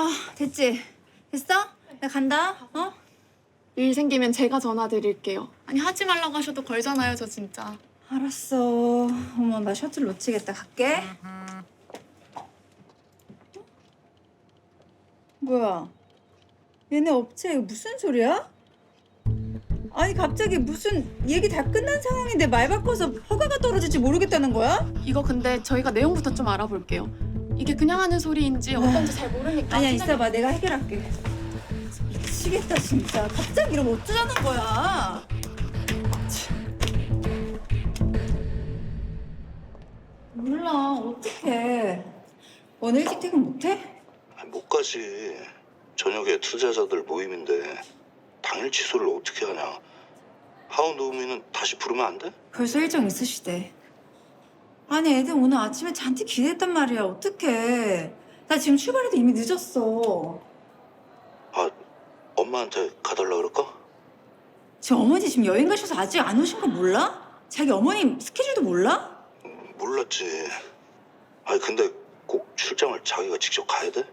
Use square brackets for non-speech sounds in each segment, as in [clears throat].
아, 됐지? 됐어? 나 간다. 어? 일 생기면 제가 전화 드릴게요. 아니 하지 말라고 하셔도 걸잖아요, 저 진짜. 알았어. 어머, 나 셔틀 놓치겠다. 갈게. 뭐야? 얘네 업체 무슨 소리야? 아니 갑자기 무슨 얘기 다 끝난 상황인데 말 바꿔서 허가가 떨어질지 모르겠다는 거야? 이거 근데 저희가 내용부터 좀 알아볼게요. 이게 그냥 하는 소리인지 어떤지 잘 모르니까. 아니야 팀장님- 있어봐 내가 해결할게 미치겠다 진짜 갑자기 이러면 어쩌자는 거야 몰라 어떡해 오늘 일찍 퇴근 못해? 못 가지. 저녁에 투자자들 모임인데 당일 취소를 어떻게 하냐. 하운드 우미는 다시 부르면 안 돼? 벌써 일정 있으시대 아니 애들 오늘 아침에 잔뜩 기대했단 말이야 어떡해 나 지금 출발해도 이미 늦었어 아, 엄마한테 가달라 그럴까? 제 어머니 지금 여행 가셔서 아직 안 오신 거 몰라? 자기 어머님 스케줄도 몰라? 몰랐지. 아니, 근데 꼭 출장을 자기가 직접 가야 돼?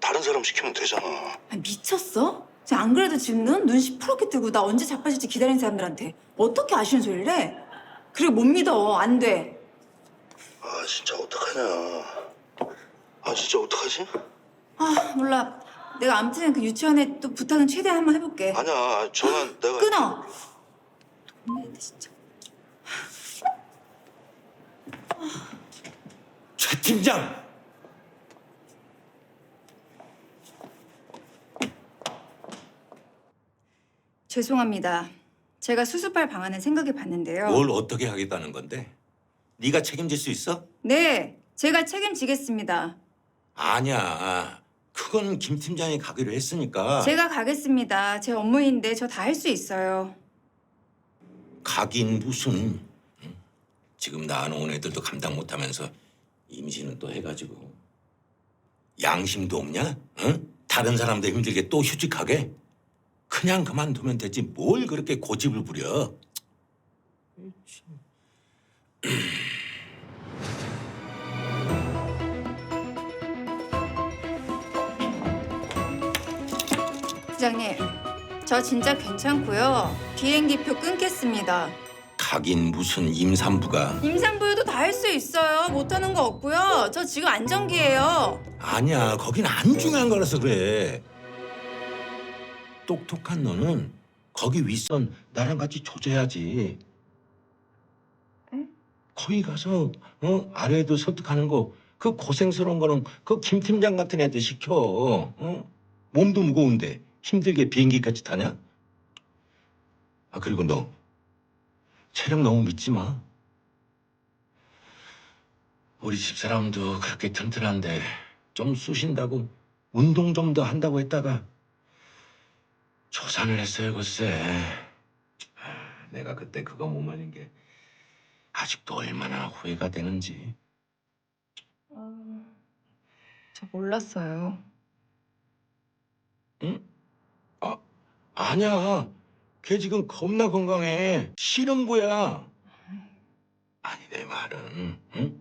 다른 사람 시키면 되잖아. 아, 미쳤어? 쟤안 그래도 지금 눈, 눈 시퍼렇게 뜨고 나 언제 자빠질지 기다리는 사람들한테 어떻게 아쉬운 소리를 해? 그리고 못 믿어 안 돼. 아, 진짜 어떡하냐. 아, 진짜 어떡하지? 아 몰라. 내가 아무튼 그 유치원에 또 부탁은 최대한 한번 해볼게. 아니야, 전화 내가. 끊어. 동네인데 진짜. 최 팀장! 죄송합니다. 제가 수습할 방안을 생각해 봤는데요. 뭘 어떻게 하겠다는 건데? 네가 책임질 수 있어? 네, 제가 책임지겠습니다. 아니야. 그건 김 팀장이 가기로 했으니까 제가 가겠습니다. 제 업무인데 저 다 할 수 있어요. 가긴 무슨 응? 지금 낳아놓은 애들도 감당 못하면서 임신은 또 해가지고 양심도 없냐? 응? 다른 사람들 힘들게 또 휴직하게? 그냥 그만두면 되지 뭘 그렇게 고집을 부려? [clears throat] 부장님, 저 진짜 괜찮고요. 비행기표 끊겠습니다. 가긴 무슨 임산부가 임산부여도 다 할 수 있어요. 못하는 거 없고요. 저 지금 안정기예요. 아니야, 거긴 안 중요한 거라서 그래. 똑똑한 너는 거기 윗선 나랑 같이 조져야지. 거기 가서 어 아래에도 설득하는 거 그 고생스러운 거는 그 김 팀장 같은 애들 시켜. 어? 몸도 무거운데 힘들게 비행기까지 타냐? 아 그리고 너 체력 너무 믿지 마. 우리 집사람도 그렇게 튼튼한데 좀 쑤신다고 운동 좀 더 한다고 했다가 조산을 했어요 글쎄 아, 내가 그때 그거 못 말린 게 아직도 얼마나 후회가 되는지 저 몰랐어요. 응? 아, 아니야. 걔 지금 겁나 건강해. 실험부야. 아니 내 말은 응?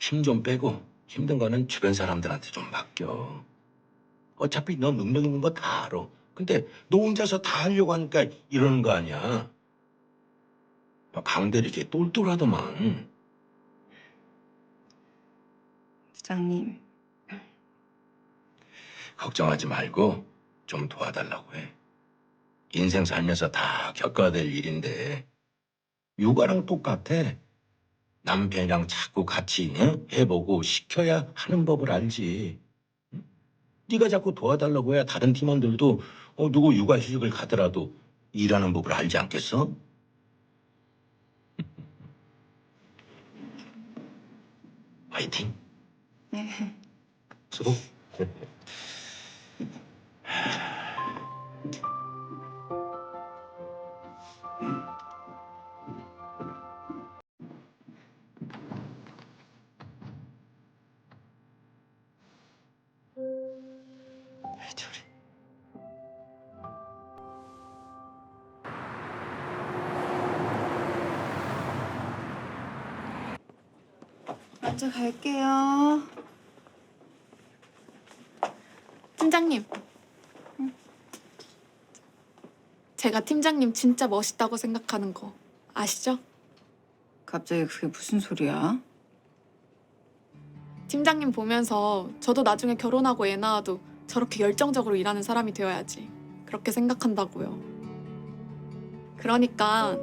힘 좀 빼고 힘든 거는 주변 사람들한테 좀 맡겨. 어차피 너 능력 있는 거 다 알아. 근데 너 혼자서 다 하려고 하니까 이러는 거 아니야. 강대리 이렇게 똘똘하더만. 부장님, 걱정하지 말고 좀 도와달라고 해. 인생 살면서 다 겪어야 될 일인데 육아랑 똑같아. 남편이랑 자꾸 같이 응? 해보고 시켜야 하는 법을 알지. 응? 네가 자꾸 도와달라고 해야 다른 팀원들도 어, 누구 육아휴직을 가더라도 일하는 법을 알지 않겠어? [laughs] 화이팅. 네. 수고. [laughs] 먼저 갈게요. 팀장님. 제가 팀장님 진짜 멋있다고 생각하는 거 아시죠? 갑자기 그게 무슨 소리야? 팀장님 보면서 저도 나중에 결혼하고 애 낳아도 저렇게 열정적으로 일하는 사람이 되어야지. 그렇게 생각한다고요. 그러니까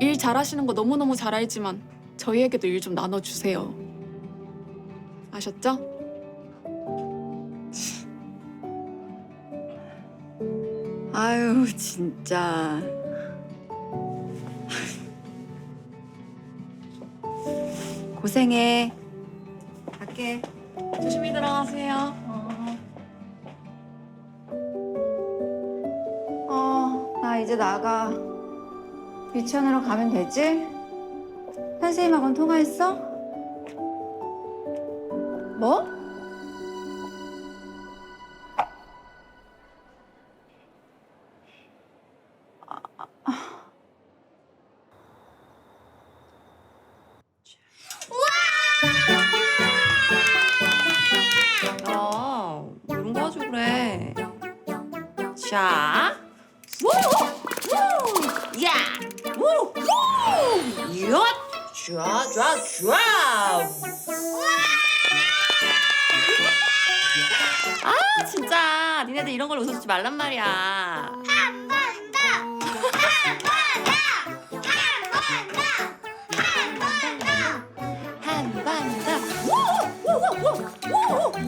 일 잘하시는 거 너무너무 잘 알지만 저희에게도 일 좀 나눠주세요. 아셨죠? 아유 진짜. 고생해. 갈게. 조심히 들어가세요. 어, 나 이제 나가. 유치원으로 가면 되지? 선생님하고는 통화했어? 뭐? 좋아. 아, 진짜, 니네들 이런 걸 웃어주지 말란 말이야.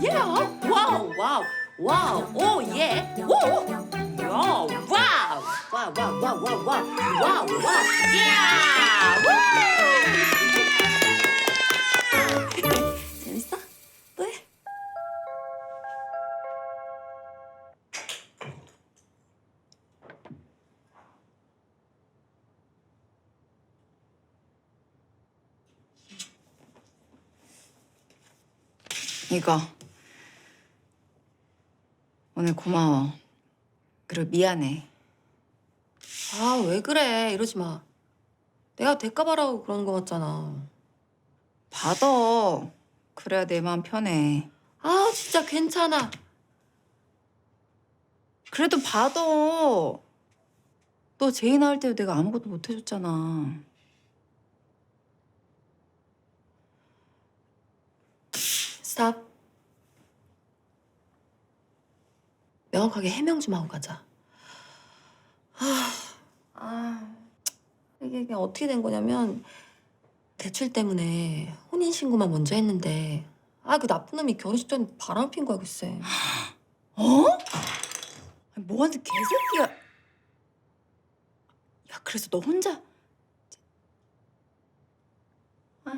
예. 와우, 와우, 와우, 오, 예. 오, 야, 와우, 와우, 와우, 와우, 와우, 와우, 와우, 와우, 예. 우! 재밌어? 또 해? 이거. 오늘 고마워. 그리고 미안해. 아, 왜 그래? 이러지 마. 내가 대가 바라고 그러는 거 같잖아. 받아. 그래야 내 마음 편해. 아, 진짜 괜찮아. 그래도 받아. 너 제이 나올 때도 내가 아무것도 못 해줬잖아. 스탑. 명확하게 해명 좀 하고 가자. 아, 아, 이게, 어떻게 된 거냐면 대출 때문에 혼인 신고만 먼저 했는데 아 그 나쁜 놈이 결혼식 전에 바람 핀 거야 글쎄. 어? 아니, 뭐하는 개새끼야. 야, 그래서 너 혼자. 아,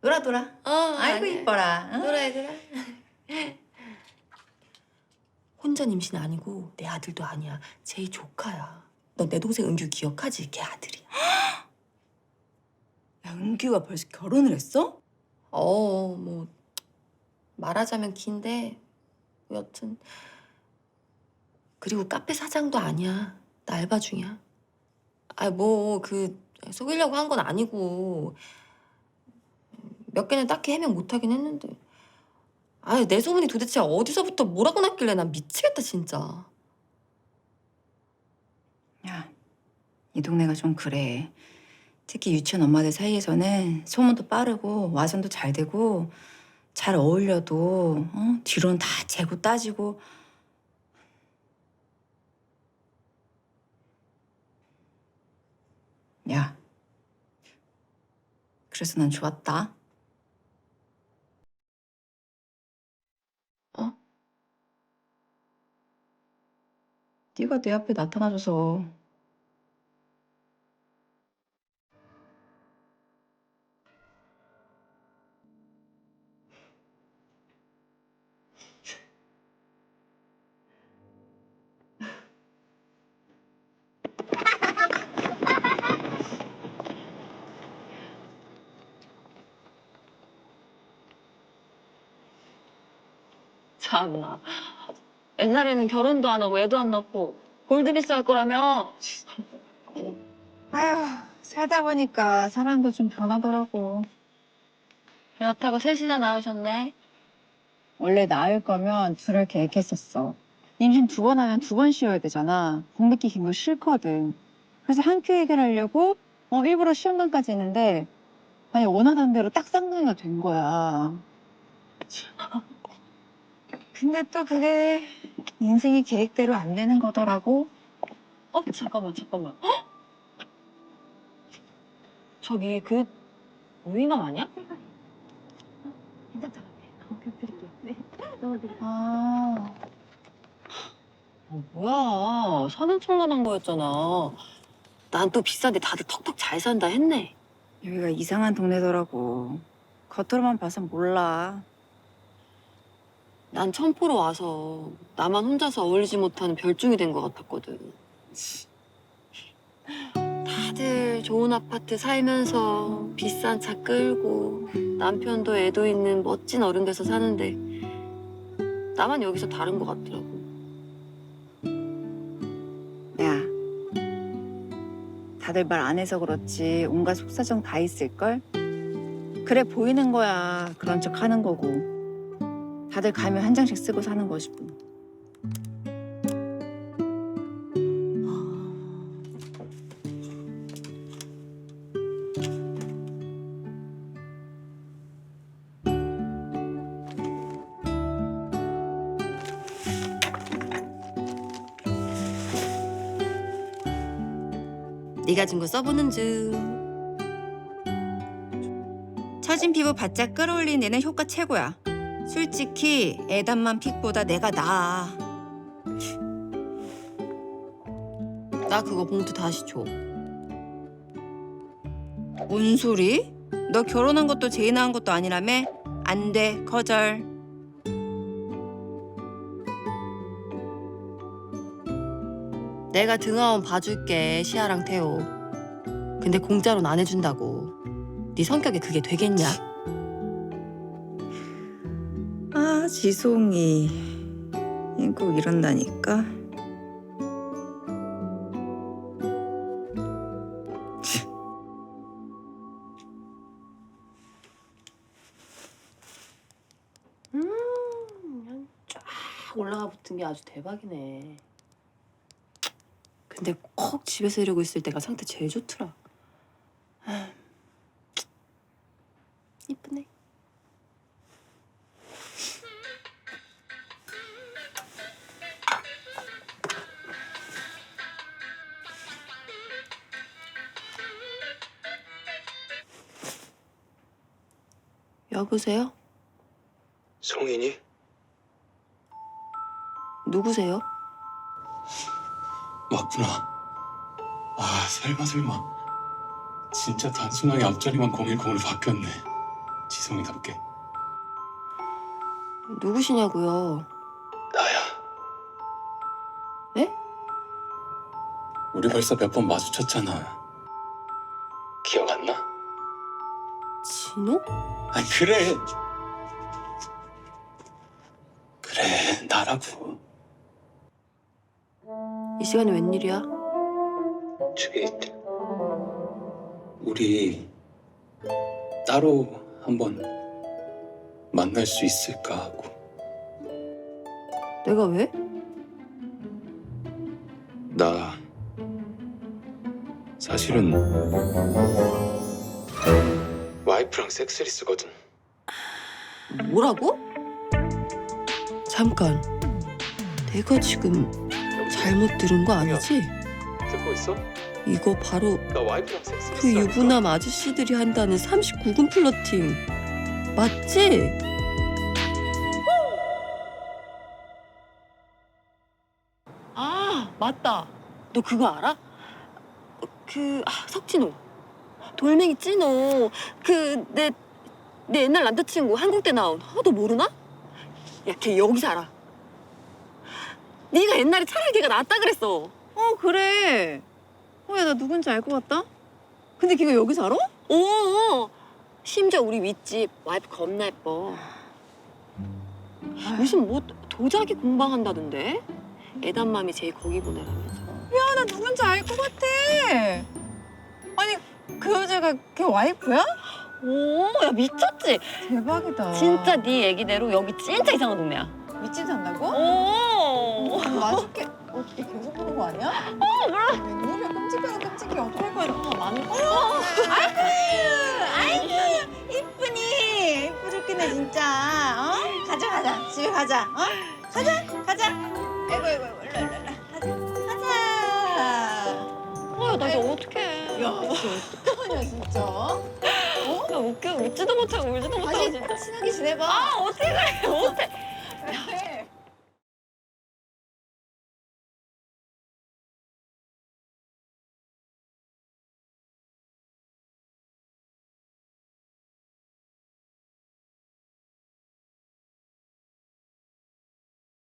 놀아, 놀아. 어, 아이고, 아니야. 이뻐라. 응? 그래 그래. 혼전 임신 아니고 내 아들도 아니야. 제이 조카야. 너 내 동생 은규 기억하지? 걔 아들이야. [gasps] 야, 은규가 벌써 결혼을 했어? 어, 뭐 말하자면 긴데 여튼 그리고 카페 사장도 아니야. 나 알바 중이야. 아, 뭐 그 속이려고 한 건 아니고 몇 개는 딱히 해명 못 하긴 했는데. 아, 내 소문이 도대체 어디서부터 뭐라고 났길래 난 미치겠다 진짜. 야, 이 동네가 좀 그래. 특히 유치원 엄마들 사이에서는 소문도 빠르고 와전도 잘 되고 잘 어울려도 어? 뒤로는 다 재고 따지고 야, 그래서 난 좋았다. 어? 네가 내 앞에 나타나줘서 참나. 옛날에는 결혼도 안 하고 애도 안 낳고 골드리스 할 거라며. 아휴, 살다 보니까 사람도 좀 변하더라고. 여타고 셋이나 낳으셨네. 원래 낳을 거면 둘을 계획했었어. 임신 두 번 하면 두 번 쉬어야 되잖아. 공백기 긴 거 싫거든. 그래서 한 큐 해결하려고 어, 일부러 시험관까지 했는데 만약 원하던 대로 딱 쌍둥이가 된 거야. [laughs] 근데 또 그게 인생이 계획대로 안 되는 거더라고. 어 잠깐만 잠깐만. 헉! 저기 그 우잉아 아니야? 아, 어, 뭐야 사는청란한 거였잖아. 난 또 비싼데 다들 턱턱 잘 산다 했네. 여기가 이상한 동네더라고. 겉으로만 봐선 몰라. 난 천포로 와서 나만 혼자서 어울리지 못하는 별종이 된 것 같았거든. 다들 좋은 아파트 살면서 비싼 차 끌고 남편도 애도 있는 멋진 어른 돼서 사는데 나만 여기서 다른 것 같더라고. 야, 다들 말 안 해서 그렇지 온갖 속사정 다 있을걸? 그래 보이는 거야 그런 척 하는 거고 다들 가면 한 장씩 쓰고 사는 거지 뭐. 네가 준 거 써보는 중. 처진 피부 바짝 끌어올린 애는 효과 최고야 솔직히 애단만 픽보다 내가 나아 나 그거 봉투 다시 줘. 뭔 소리? 너 결혼한 것도 제인 한 것도 아니라며? 안 돼, 거절. 내가 등하원 봐줄게 시아랑 태호. 근데 공짜로는 안 해준다고. 네 성격에 그게 되겠냐? 지송이. 꼭 이런다니까. 그냥 쫙 올라가 붙은 게 아주 대박이네. 근데 콕 집에서 이러고 있을 때가 상태 제일 좋더라. 여보세요? 성인이? 누구세요? 맞구나. 아, 설마 설마. 진짜 단순하게 앞자리만 010으로 바뀌었네. 지성이답게. 누구시냐고요? 나야. 네? 우리 벌써 몇 번 마주쳤잖아. 진호? 아, 그래. 그래, 나라고. 이 시간에 웬일이야? 저기 우리 따로 한번 만날 수 있을까 하고. 내가 왜? 나 사실은 와이프랑 섹스를 쓰거든. 뭐라고? 잠깐. 내가 지금 잘못 들은 거 아니지? 듣고 있어? 이거 바로 나 와이프랑 섹스를 그 유부남 아저씨들이 한다는 39금 플러팅. 맞지? 아, 맞다. 너 그거 알아? 그 아, 석진호. 돌멩이 찐호. 그내 내 옛날 남자친구 한국대 나온. 어, 너 모르나? 야, 걔 여기 살아. 네가 옛날에 차라리 걔가 낫다 그랬어. 어 그래. 어, 야, 나 누군지 알 것 같다. 근데 걔가 여기 살아? 오, 심지어 우리 윗집 와이프 겁나 예뻐. 무슨 뭐 도자기 공방한다던데? 애단맘이 제일 거기 보내라면서. 야, 나 누군지 알 것 같아. 아니, 그 여자가 걔 와이프야? 오, 야 미쳤지? 대박이다. 진짜 네 얘기대로 여기 진짜 이상한 동네야. 미친 산다고? 오. 맛있게 어떻게 계속 보는 거 아니야? 어 몰라. 웬일이야 끔찍하다 끔찍해 어떡할 거야 너 많이 어. 아이고 아이고 이쁘니 이쁘 죽겠네 진짜 어 가자 가자 집에 가자 어 가자 가자 아이고 아이고 아이고 일로 일로 일로 가자 가자 어, 나 이거 어떡해. 어떡하냐 진짜 야, 웃겨. 웃지도 못하고 울지도 못하고 아니 진짜. 친하게 지내봐 아, 어떻게 그래. 못해.